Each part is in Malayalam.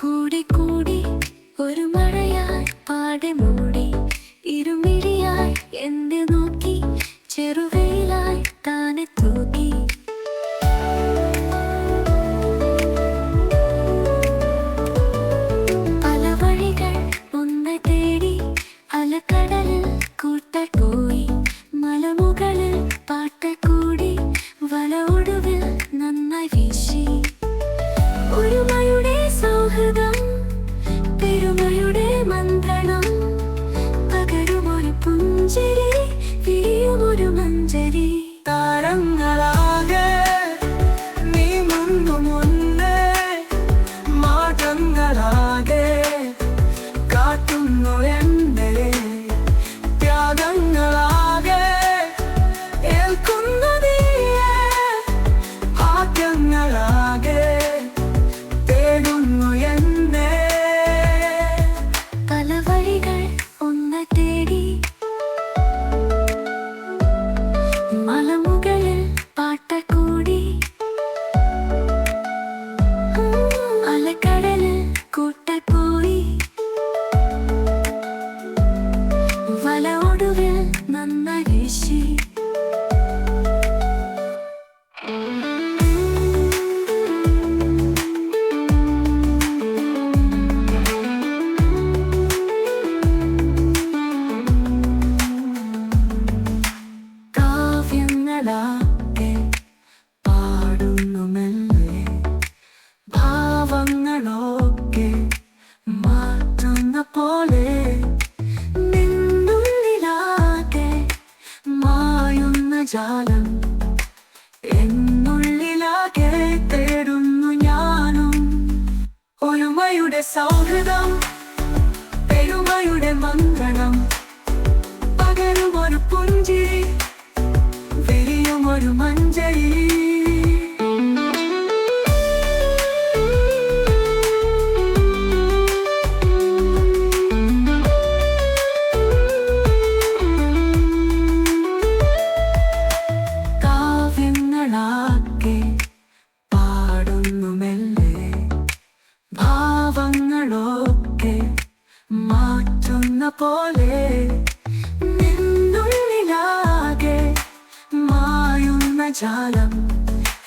കൂടി കൂടി ഒരു മഴയായി പാടെ മൂടി. ഇരുമിഴിയായി എന്നെ നോക്കി? ചെറുകയിലായി താനെ തൂക്കി. പല വഴികൾ ഒന്ന് തേടി അലക്കടലിൽ കൂട്ട മഹതം പെരുമയുടെ മന്ത്രണം. പകരുമൊരു പുഞ്ചിരി വിരിയുമൊരു മഞ്ചരി. താരങ്ങളാകെ നീ മുങ്ങുമുന്ന് മാറ്റങ്ങളാകെ കാട്ടുന്നു എന്ന പാട്ടുകളാകെ പാടുന്നു ഭാവങ്ങളൊക്കെ മാറ്റുന്ന പോലെ നിന്നുള്ളിലാകെ മായുന്ന ജാലം എന്നുള്ളിലാകെ തേടുന്നു ഞാനും. ഒരുമയുടെ സൗഹൃദം പെരുമയുടെ മന്ത്രണം പകരും ഒരു പുഞ്ചിരി മഞ്ചരി കാവ്യങ്ങളാക്കെ പാടുന്നു മെല്ലെ ഭാവങ്ങളൊക്കെ മാറ്റുന്ന പോലെ ജാലം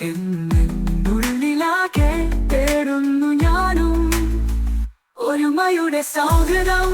എന്നുള്ളിലാകെ തേടുന്നു ഞാനും. ഒരുമയുടെ സൗഹൃദം